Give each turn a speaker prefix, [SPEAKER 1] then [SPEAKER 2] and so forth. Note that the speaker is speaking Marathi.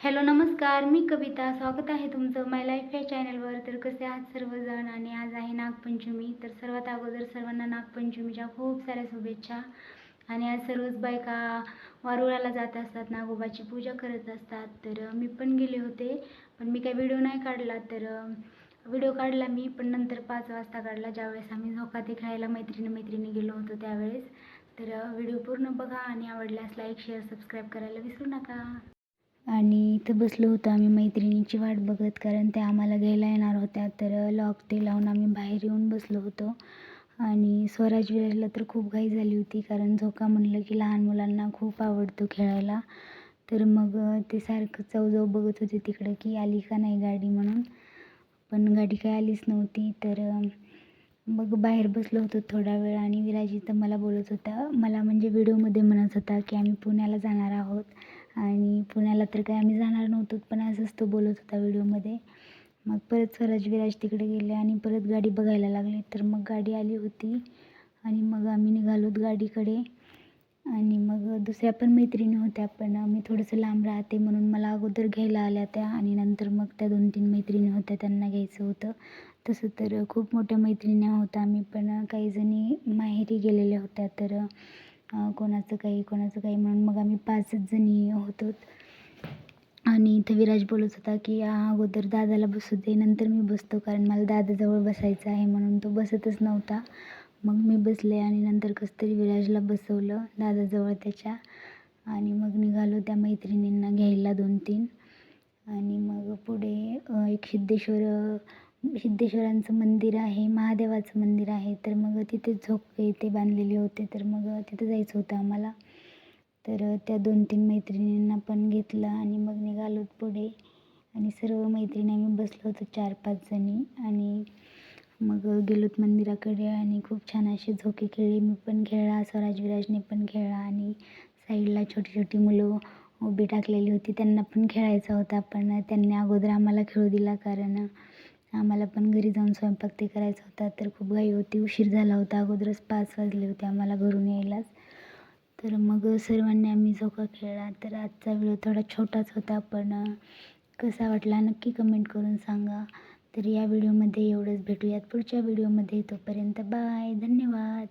[SPEAKER 1] हॅलो नमस्कार. मी कविता. स्वागत आहे तुमचं माय लाईफ या चॅनलवर तर कसे आहात सर्वजण? आणि आज आहे नागपंचमी. तर सर्वात अगोदर सर्वांना नागपंचमीच्या खूप साऱ्या शुभेच्छा. आणि आज सर्वच बायका वारुळाला जात असतात नागोबाची पूजा करत असतात. तर मी पण गेले होते पण मी काही व्हिडिओ नाही काढला. तर व्हिडिओ काढला मी पण नंतर पाच वाजता काढला. ज्यावेळेस आम्ही झोकाते खेळायला मैत्रिणी मैत्रिणी गेलो होतो त्यावेळेस. तर व्हिडिओ पूर्ण बघा आणि आवडल्यास लाईक शेअर सबस्क्राईब करायला विसरू नका. आणि इथं बसलो होतो आम्ही मैत्रिणीची वाट बघत कारण त्या आम्हाला घ्यायला येणार होत्या. तर लॉक ते लावून आम्ही बाहेर येऊन बसलो होतो. आणि स्वराज विराजला तर खूप घाई झाली होती कारण झोका म्हणलं की लहान मुलांना खूप आवडतो खेळायला. तर मग ते सारखं चौजव बघत होते तिकडं की आली का नाही गाडी म्हणून. पण गाडी काय आलीच नव्हती. तर मग बाहेर बसलो होतो थोडा वेळ आणि विराज इथं मला बोलत होता मला म्हणजे व्हिडिओमध्ये म्हणत होता की आम्ही पुण्याला जाणार आहोत. आणि पुण्याला तर काय आम्ही जाणार नव्हतो पण असंच तो बोलत होता व्हिडिओमध्ये. मग परत स्वराज विराज तिकडे गेले आणि परत गाडी बघायला लागले. तर मग गाडी आली होती आणि मग आम्ही निघालोत गाडीकडे. आणि मग दुसऱ्या पण मैत्रिणी होत्या पण मी थोडंसं लांब राहते म्हणून मला अगोदर घ्यायला आल्या त्या आणि नंतर मग त्या दोन तीन मैत्रिणी होत्या त्यांना घ्यायचं होतं. तसं तर खूप मोठ्या मैत्रिणी होत्या आम्ही पण काही जणी माहेरी गेलेल्या होत्या तर कोणाचं काही कोणाचं काही म्हणून मग आम्ही पाचच जणी होतो. आणि इथं विराज बोलत होता की अगोदर दादाला बसू दे नंतर मी बसतो कारण मला दादाजवळ बसायचं आहे म्हणून तो बसतच नव्हता. मग मी बसले आणि नंतर कसं तरी विराजला बसवलं दादाजवळ त्याच्या. आणि मग निघालो त्या मैत्रिणींना घ्यायला दोन तीन आणि मग पुढे एक सिद्धेश्वर सिद्धेश्वरांचं मंदिर आहे महादेवाचं मंदिर आहे तर मग तिथे झोके ते बांधलेले होते तर मग तिथं जायचं होतं आम्हाला. तर त्या दोन तीन मैत्रिणींना पण घेतलं आणि मग निघालो पुढे. आणि सर्व मैत्रिणी आम्ही बसलो होतो चार पाच जणी आणि मग गेलोत मंदिराकडे आणि खूप छान असे झोके खेळले. मी पण खेळला स्वराज विराजने पण खेळला आणि साईडला छोटी छोटी मुलं उभी टाकलेली होती. त्यांना पण खेळायचा होता पण त्यांनी अगोदर आम्हाला खेळू दिला कारण आम्हाला पण घरी जाऊन स्वयंपाक ते करायचा होता. तर खूप घाई होती. उशीर झाला होता. अगोदरच पाच वाजले होते आम्हाला घरून यायलाच. तर मग सर्वांनी आम्ही झोका खेळला. तर आजचा व्हिडिओ थोडा छोटाच होता. पण कसा वाटला नक्की कमेंट करून सांगा. तर या व्हिडिओमध्ये एवढंच. भेटूयात पुढच्या व्हिडिओमध्ये. तोपर्यंत बाय धन्यवाद.